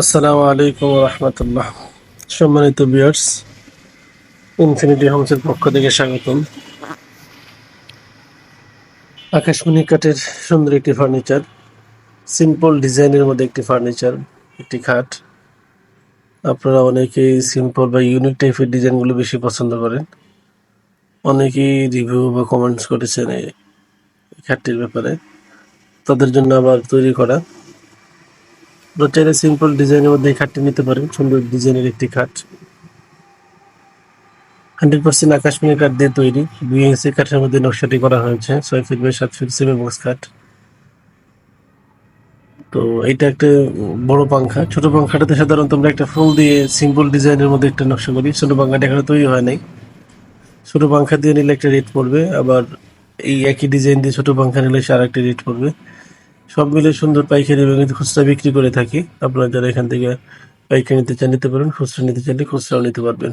আসসালামু আলাইকুম রহমতুল্লাহ। সম্মানিত বিয়ার্স ইনফিনিটি হোমসের পক্ষ থেকে স্বাগতম। আকাশমণি কাঠের সুন্দর একটি ফার্নিচার সিম্পল ডিজাইনের মধ্যে একটি ফার্নিচার, একটি খাট। আপনারা অনেকেই সিম্পল বা ইউনিক টাইপের ডিজাইনগুলো বেশি পছন্দ করেন। অনেকেই রিভিউ বা কমেন্টস করেছেন এই খাটটির ব্যাপারে। তাদের জন্য আবার তৈরি করা আপনারা চাইলে সিম্পল ডিজাইনের মধ্যে এই খাটটি নিতে পারেন। সুন্দর ডিজাইনের একটি খাট। হান্ড্রেড পার্সেন্ট আকাশমণি কাঠ দিয়ে তৈরি। বিএসসি কাঠের মধ্যে নকশাটি করা হয়েছে। ছয় ফিট বাই সাত ফিট সেমি বক্স কাঠ তো এটা একটা বড় পাংখা। ছোট পাংখাটাতে সাধারণত আমরা একটা ফুল দিয়ে সিম্পল ডিজাইনের মধ্যে একটা নকশা করি। ছোট পাংখাটা এখানে তৈরি হয় নাই। ছোট পাংখা দিয়ে নিলে একটা রেট পড়বে। আবার এই একই ডিজাইন দিয়ে ছোট পাংখা নিলে সে আর একটা রেট পড়বে। সব মিলে সুন্দর পাইকারি এবং খুচরা বিক্রি করে থাকি। আপনারা যারা এখান থেকে পাইকারি নিতে চান, নিতে পারেন খুচরা নিতে চাইলে খুচরাও নিতে পারবেন।